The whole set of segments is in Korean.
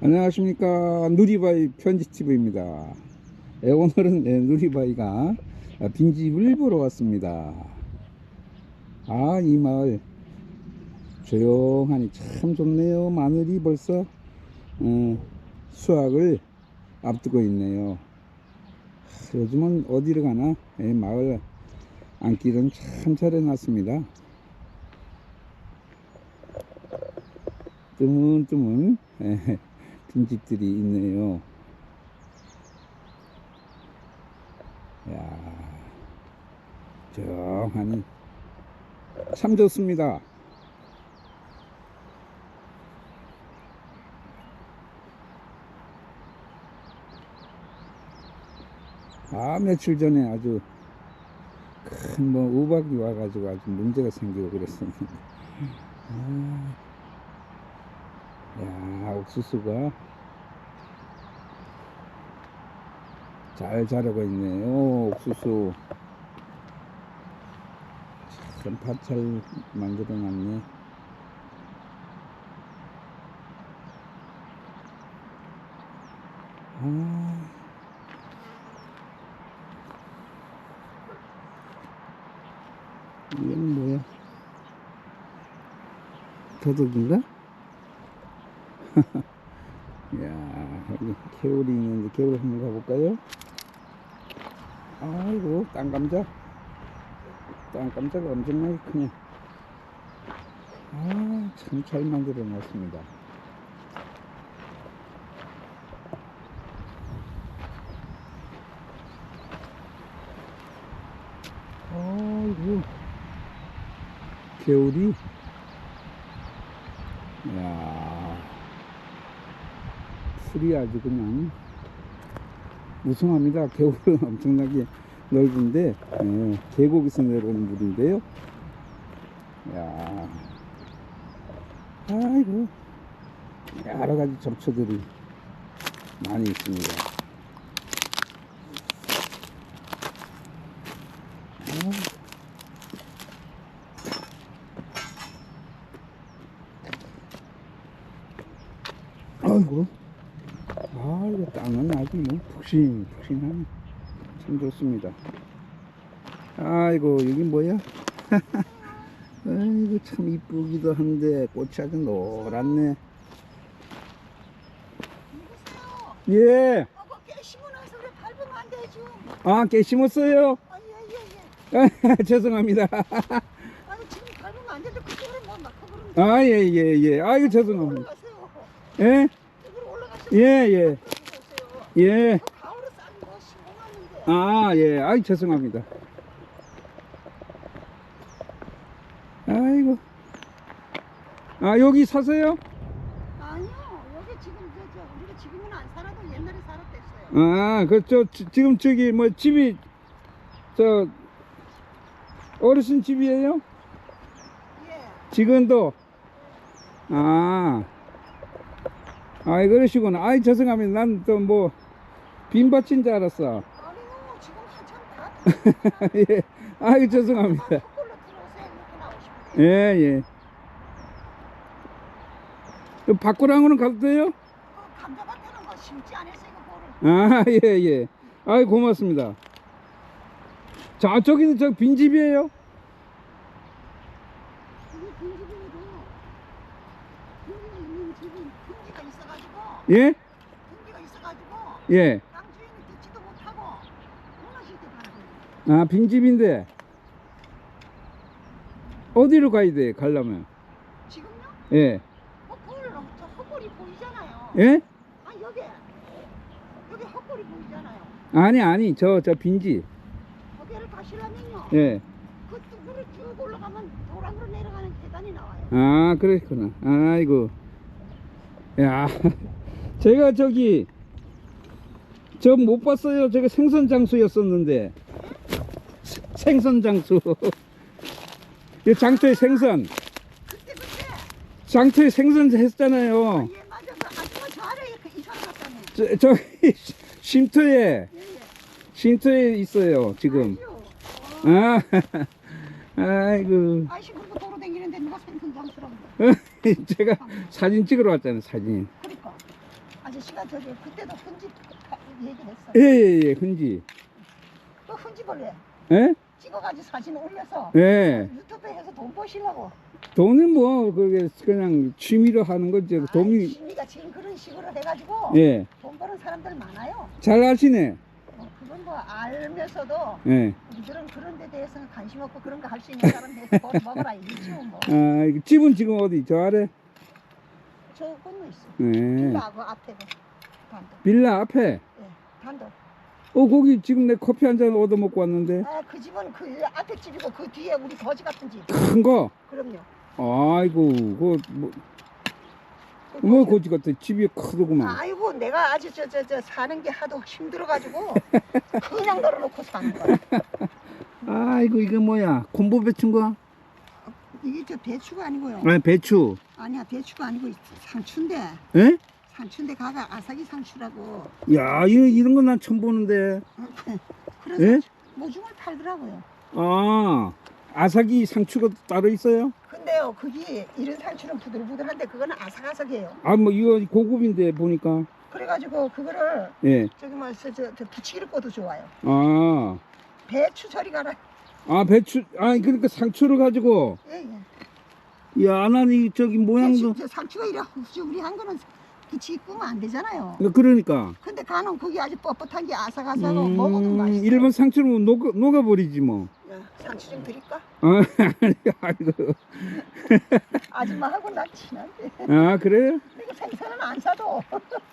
안녕하십니까. 누리바이 편지TV입니다. 예, 오늘은 예, 누리바이가 빈집을 보러 왔습니다. 아 이 마을. 조용하니 참 좋네요. 마늘이 벌써 어, 수확을 앞두고 있네요. 하, 요즘은 어디를 가나? 예, 마을 안길은 참 잘 해놨습니다. 뜨문뜨문 예, 빈집들이 있네요. 야, 정하니 참 좋습니다. 아, 며칠 전에 아주 큰 뭐 우박이 와가지고 아주 문제가 생기고 그랬었는데. 아, 야, 옥수수가 잘 자라고 있네 요. 옥수수. 참 밭을 만들어 놨네. 아. 이건 뭐야? 도둑인가? 이야, 여기 개울이 있는데 개울 한번 가볼까요? 아이고, 땅 감자. 땅 감자가 엄청나게 크네. 아, 참 잘 만들어 놨습니다. 아이고, 개울이. 이야. 풀이 아주 그냥 무성합니다. 겨울은 엄청나게 넓은데 예, 계곡에서 내려오는 물인데요. 야, 아이고 여러 가지 접초들이 많이 있습니다. 아이고. 땅은 아주 뭐 푹신 푹신하네. 참 좋습니다. 아이고, 여기 뭐야? 아이고, 참 이쁘기도 한데, 꽃이 아주 노랗네. 예. 깨. 아, 깨 심었어요? 아, 예, 예, 예. 죄송합니다. 아니, 지금 밟으면 안 되는데 그쪽으로 뭐 막혀버리면 아, 예, 예, 예. 아이고, 죄송합니다. 올라가세요. 예? 올라가세요. 예, 예. 예. 아, 예. 아이, 죄송합니다. 아이고. 아, 여기 사세요? 아니요, 여기 지금 저, 저 우리가 지금은 안 살아도 옛날에 살았댔어요. 아, 그렇죠. 지- 지금 저기 뭐 집이 저 어르신 집이에요? 예. 지금도 아, 아이 그러시구나. 아이 죄송합니다. 난 또 뭐 빈 밭인 줄 알았어. 아니요, 지금 한참 다 예, 아이 죄송합니다. সক걸로 들어오세요. 이렇게 나오시면 예, 돼요. 예. 그 밖으로는 가도 돼요? 그 감자밭에는 뭐 심지 그 볼을. 아, 예, 예. 아이 고맙습니다. 자, 저기는 저 빈집이에요? 이게 빈집이고 빈집이 있는 집은 빈지가 있어가지고 예? 빈지가 있어가지고 예. 땅 주인이 듣지도 못하고 원하실 때 가는 거예요. 아, 빈집인데. 어디로 가야 돼, 가려면? 지금요? 예. 헛골 저 헛골이 보이잖아요. 예? 아 여기 여기 헛골이 보이잖아요. 아니, 아니, 저, 저 빈집. 거기를 가시려면요. 예. 그 뚝으로 쭉 올라가면 도랑으로 내려가는 계단이 나와요. 아, 그랬구나. 아이고. 야, 제가 저기, 저 못 봤어요. 제가 생선 장수였었는데. 세- 생선 장수. 이 장터에 생선. 그때 그때 장터에 생선 했잖아요. 예 맞아 그 아줌마 저 이사. 저, 저기, 쉼터에, 예예. 쉼터에 있어요, 지금. 아, 아이고. 아이씨 그리고 도로 다니는데 누가 생선 장수라고 제가 사진 찍으러 왔잖아요, 사진. 그러니까 아저씨가 저기 그때도 훈집 얘기했어. 예 예예 흔지. 그 훈집을 왜 예? 찍어가지고 사진 올려서 예. 유튜브에서 돈 버시려고. 돈은 뭐 그게 그냥 취미로 하는 거지. 아이, 돈이 취미가 지금 그런 식으로 해가지고 예. 돈 버는 사람들 많아요. 잘 아시네. 어, 그건 뭐 알면서도 예. 우리들은 그런 데 대해서는 관심 없고 그런 거 할 수 있는 사람 돼서 벌어 먹어라 이지 뭐. 아 이거 집은 지금 어디 저 아래? 저 건너 있어. 예. 빌라 그 앞에 그 단독. 빌라 앞에. 예, 단독. 어 거기 지금 내 커피 한 잔 얻어 먹고 왔는데 아, 그 집은 그 앞에 집이고 그 뒤에 우리 거지 같은 집. 큰 거. 그럼요. 아이고 그뭐 그 뭐 거지. 거지 같아 집이 크더구만. 아이고 내가 아주 저 저 저 사는 게 하도 힘들어가지고 그냥 널어놓고 사는 거야. 아이고 이게 뭐야 콤보 배추인 거야? 이게 저 배추가 아니고요. 아니 배추. 아니야 배추가 아니고 상추인데 예? 상추인데 가가 아삭이 상추라고. 야 이런 이런 건 난 처음 보는데. 그래서 예? 모종을 팔더라고요. 아 아삭이 상추가 따로 있어요? 근데요 그게 이런 상추는 부들부들한데 그거는 아삭아삭해요. 아 뭐 이거 고급인데 보니까. 그래가지고 그거를 예. 저기 뭐저 저, 저 부치기를 꺼도 좋아요. 아. 배추 저리 가라. 아 배추 아 그러니까 상추를 가지고 예, 예. 야 나는 이 저기 모양도 상추가 이래 후줄우리 한 거는 부치기 끄면 안 되잖아요. 그러니까 근데 가는 그게 아주 뻣뻣한 게 아삭아삭하고 먹어도 음, 맛있어. 일반 상추는 녹아, 녹아버리지 뭐 야, 상추 좀 드릴까? 아, 아니, 아이고. 아줌마하고 나 친한데. 아 그래요? 내가 생선은 안 사도.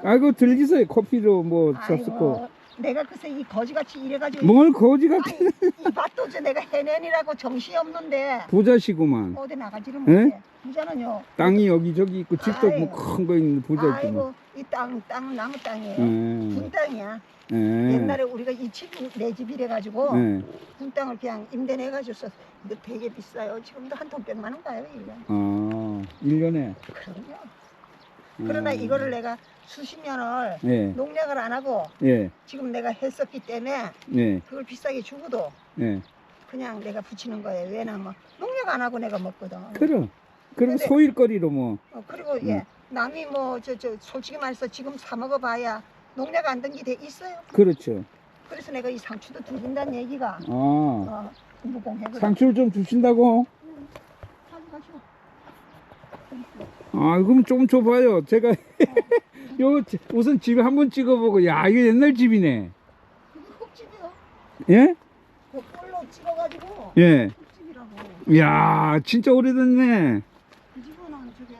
아이고 들기세요 커피로 뭐 줬었고 아이고, 내가 글쎄 이 거지같이 이래가지고 뭘 거지같이 이 밭도 저 내가 해낸이라고 정신이 없는데 부자시구만 어디 나가지를 예? 못해. 부자는요. 땅이 여기저기 있고 집도 아이. 뭐큰 거 있는 부자 있구만 아이고 이 땅 땅은 나무 땅이에요. 예. 분 땅이야. 예. 옛날에 우리가 이 집 내 집 이래 가지고 예. 분 땅을 그냥 임대내 가지고서 근데 되게 비싸요. 지금도 한 돈 백만 원 가요 일년 아 1년에 그럼요. 그러나 이거를 내가 수십 년을 예. 농약을 안 하고 예. 지금 내가 했었기 때문에 예. 그걸 비싸게 주고도 예. 그냥 내가 붙이는 거예요. 왜냐면 농약 안 하고 내가 먹거든. 그럼 그럼 근데- 소일거리로 뭐 어, 그리고 예 남이 뭐 저 저 솔직히 말해서 지금 사 먹어봐야 농약 안 든 게 돼 있어요. 그렇죠 그래서 내가 이 상추도 드린다는 얘기가 아 어, 무공해거든. 상추를 좀 주신다고 가져가시오. 아 그럼 좀 줘봐요 제가 요 우선 집에 한번 찍어보고 야 이거 옛날 집이네 흙집이요. 예? 그 꼴로 찍어가지고 예. 흙집이라고. 야 진짜 오래됐네 그 집은 저게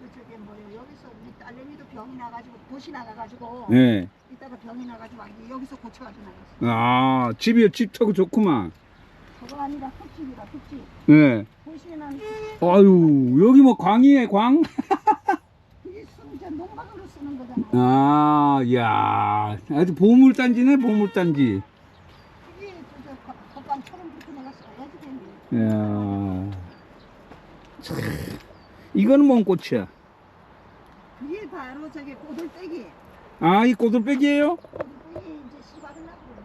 그 저게 뭐예요? 여기서 우리 딸내미도 병이 나가지고 도시 나가가지고 예. 이따가 병이 나가지고 여기서 고쳐가지고 나갔어. 아 집이 집터고 좋구만 저거 아니라 흙집이라 흙집. 예. 보시면은 아유 여기 뭐 광이에 광? 진짜 농막으로 쓰는 거잖아. 아, 야, 아주 보물단지네, 보물단지. 그게 저저 겉방처럼 그렇게 내가 써야지 되니. 야, 참, 이거는 뭔 꽃이야? 그게 바로 저게 꼬들빼기. 아, 이 꼬들빼기예요? 꼬들빼기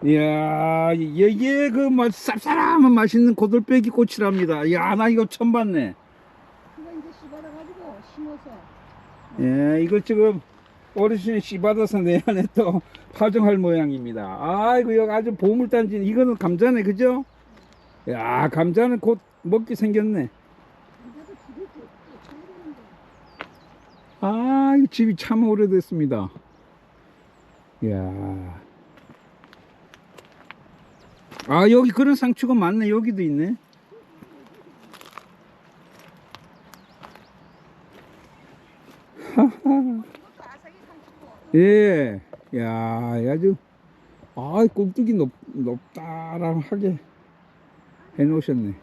이제. 이야, 이게 그 뭐 쌉싸름한 맛있는 고들빼기 꽃이랍니다. 야, 나 이거 처음 봤네. 그거 이제 씨바르가지고 심어서. 예, 이걸 지금 어르신이 씨받아서 내 안에 또 파종할 모양입니다. 아이고, 여기 아주 보물단지, 이거는 감자네, 그죠? 야, 감자는 곧 먹기 생겼네. 아, 이 집이 참 오래됐습니다. 이야. 아, 여기 그런 상추가 많네. 여기도 있네. 이것도 아삭이 상추고. 예. 야, 아주, 아, 꼭두기 높, 높다람하게 해 놓으셨네.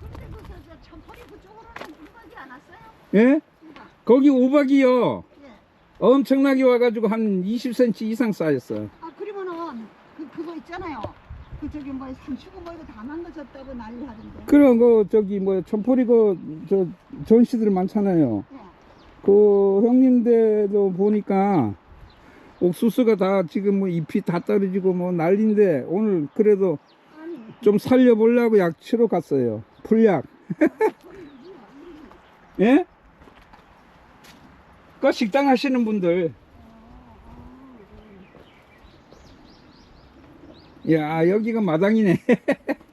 근데 그, 저, 저, 천포리 그쪽으로는 우박이 안 왔어요? 예? 우박. 거기 오박이요. 예. 엄청나게 와가지고 한 20cm 이상 쌓였어. 아, 그러면은, 그, 그거 있잖아요. 그, 저기, 뭐, 상추고 뭐, 이거 다 망가졌다고 난리 하던데. 그런 거, 저기, 뭐, 천포리 그, 저, 전시들 많잖아요. 예. 그 형님들도 보니까 옥수수가 다 지금 뭐 잎이 다 떨어지고 뭐 난리인데 오늘 그래도 아니, 좀 살려보려고 약 치러 갔어요. 풀약. 예? 그 식당 하시는 분들. 야, 여기가 마당이네.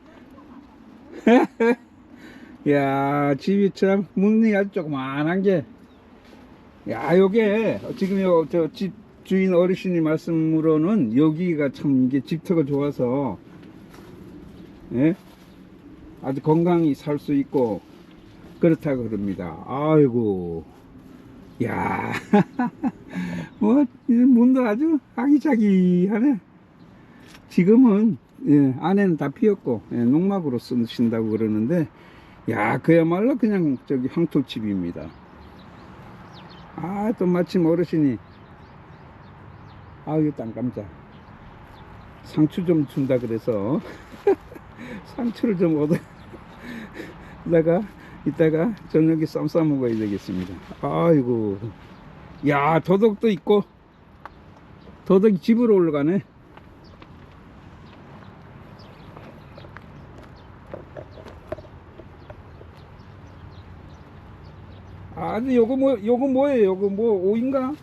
야, 집이 참, 문이 아주 조그만한 게. 야, 요게, 지금 요, 저, 집 주인 어르신이 말씀으로는 여기가 참 이게 집터가 좋아서, 예? 아주 건강히 살 수 있고, 그렇다 그럽니다. 아이고. 야, 뭐, 이 문도 아주 아기자기하네. 지금은, 예, 안에는 다 피었고, 예, 농막으로 쓰신다고 그러는데, 야, 그야말로 그냥 저기 황토집입니다. 아, 또 마침 어르신이, 아유, 땅 깜짝. 상추 좀 준다 그래서, 상추를 좀 얻어, 다가 이따가 저녁에 쌈 싸 먹어야 되겠습니다. 아이고, 야, 도덕도 있고, 도덕이 집으로 올라가네. 아, 근데 요거 뭐, 요거 뭐예요? 요거 뭐, 오인가?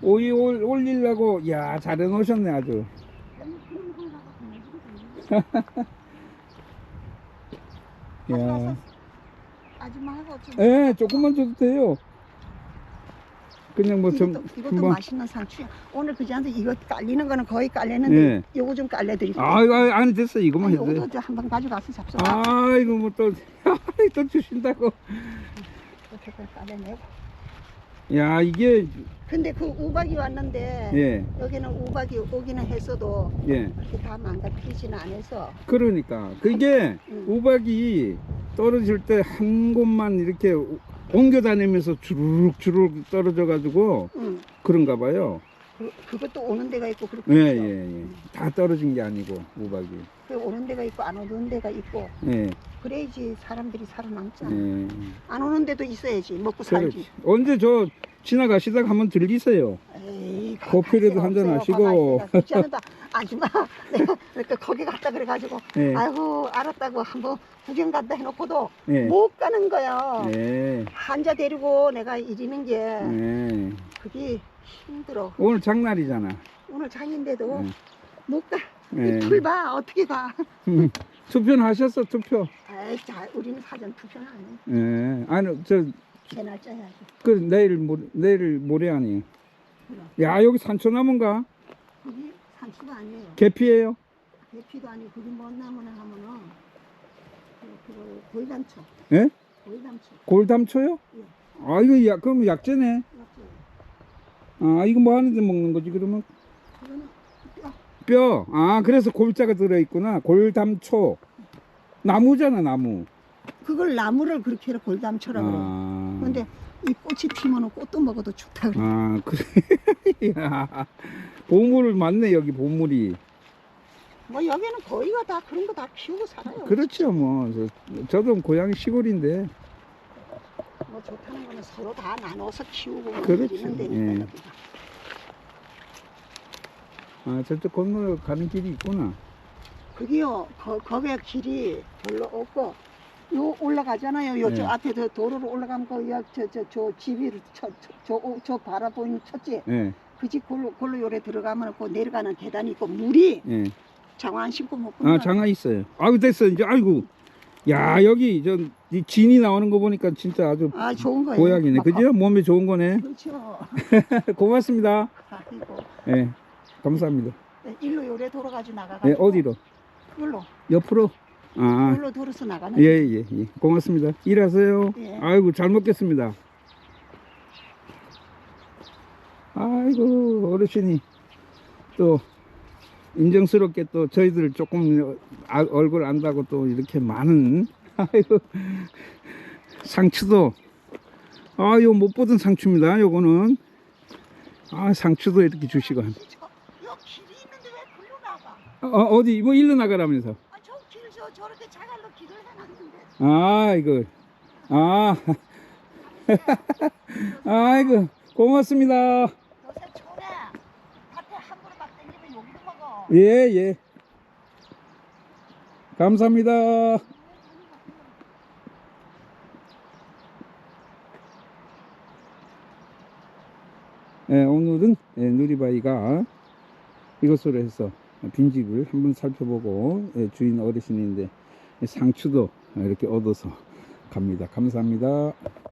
오이 올, 올리려고, 야, 잘 해놓으셨네, 아주. 야, 아줌마하고 좀. 예, 조금만 줘도 돼요. 그냥 뭐 좀, 이것도, 이것도 금방. 맛있는 상추야. 오늘 그지한테 이거 깔리는 거는 거의 깔렸는데 예. 요거 좀 깔려드릴게요. 아, 이거 안에 됐어. 이거만 해도 돼. 요것도 한번 가져가서 잡숴. 아, 이거 뭐 또, 또 주신다고. 이렇게 깔려내고. 야, 이게, 근데 그 우박이 왔는데 예, 여기는 우박이 오기는 했어도 예. 이렇게 다 망가뜨리지는 않아서 그러니까. 그게 음. 우박이 떨어질 때 한 곳만 이렇게 옮겨 다니면서 주르륵 주르륵 떨어져 가지고 응. 그런가 봐요. 그, 그것도 오는 데가 있고 그렇게 예, 있죠. 예, 예. 다 떨어진 게 아니고, 우박이. 그 오는 데가 있고 안 오는 데가 있고 예, 그래야지 사람들이 살아남잖아. 예. 안 오는 데도 있어야지 먹고 살지. 그렇지. 언제 저 지나가시다가 한번 들리세요. 에이, 커피라도 갈 한잔. 하시고. 그렇지 않은다. 아줌마 내가 그러니까 거기 갔다 그래가지고 예, 아이고 알았다고 한번 구경 간다 해놓고도 예. 못 가는 거야. 예, 환자 데리고 내가 이리는 게 예. 그게 힘들어. 오늘 장날이잖아. 오늘 장인데도 예. 못 가. 예. 풀봐 어떻게 가? 음, 투표는 하셨어, 투표. 에이, 자, 우리는 사전 투표는 안 해. 예. 아니, 저, 제 날짜 해야지. 그, 내일, 모, 내일 모레. 그럼. 야, 여기 산초나무인가? 그게 산수가 아니에요. 계피예요 대피도 아니고 그게 뭔 나무나 하면은 그, 그거 골담초. 예? 골담초. 골담초요? 예. 아, 이거 약, 그럼 약재네. 맞죠? 아, 이거 뭐 하는데 먹는 거지, 그러면? 뼈. 뼈. 아, 그래서 골자가 들어있구나. 골담초. 나무잖아, 나무. 그걸 나무를 그렇게 해서 골담초라고 그래. 아. 근데 이 꽃이 피면 꽃도 먹어도 좋다 그래. 아, 그래. 야, 보물 많네, 여기 보물이. 뭐 여기는 거의가 다 그런 거 다 키우고 살아요. 그렇죠, 뭐. 저, 저도 고향이 시골인데. 뭐 좋다는 거는 서로 다 나눠서 키우고 그렇지, 이러는 예. 데니까. 아, 저쪽 건너 가는 길이 있구나. 그게요, 거, 거기에 길이 별로 없고, 요 올라가잖아요. 요저 네. 앞에 저 도로로 올라가면 거기가 저, 저, 저 집이 저, 저, 저, 저, 저 바라보이는 첫째. 예, 그집 골로, 골로 요래 들어가면 그 내려가는 계단이 있고, 물이 예. 장화 안 신고 못 아. 장아 있어요. 아유, 됐어. 이제, 아이고. 야, 여기, 저, 이 진이 나오는 거 보니까 진짜 아주 아, 좋은 거예요. 막 그죠? 몸에 좋은 거네. 그렇죠. 고맙습니다. 아이고. 예, 감사합니다. 네, 일로 요래 돌아가지고 나가가지고. 예, 어디로? 그걸로, 옆으로? 아, 그걸로 돌아서 나가는. 예, 예, 예. 고맙습니다. 일하세요. 예. 아이고, 잘 먹겠습니다. 아이고, 어르신이 또 인정스럽게 또 저희들 조금 아- 얼굴 안다고 또 이렇게 많은, 아이고, 상추도, 아, 요못 보던 상추입니다. 요거는. 아, 상추도 이렇게 주시고. 나가? 어, 어디, 뭐 일로 나가라면서. 아, 저 길, 저, 저렇게 자갈로 길을 해놨는데. 아, 이거. 아. 아이고, 고맙습니다. 요새 초에 밭에 함부로 막 땡기면 여기도 먹어. 예, 예. 감사합니다. 예, 오늘은 예, 누리바이가 이것으로 해서 빈집을 한번 살펴보고 예, 주인 어르신인데 상추도 이렇게 얻어서 갑니다. 감사합니다.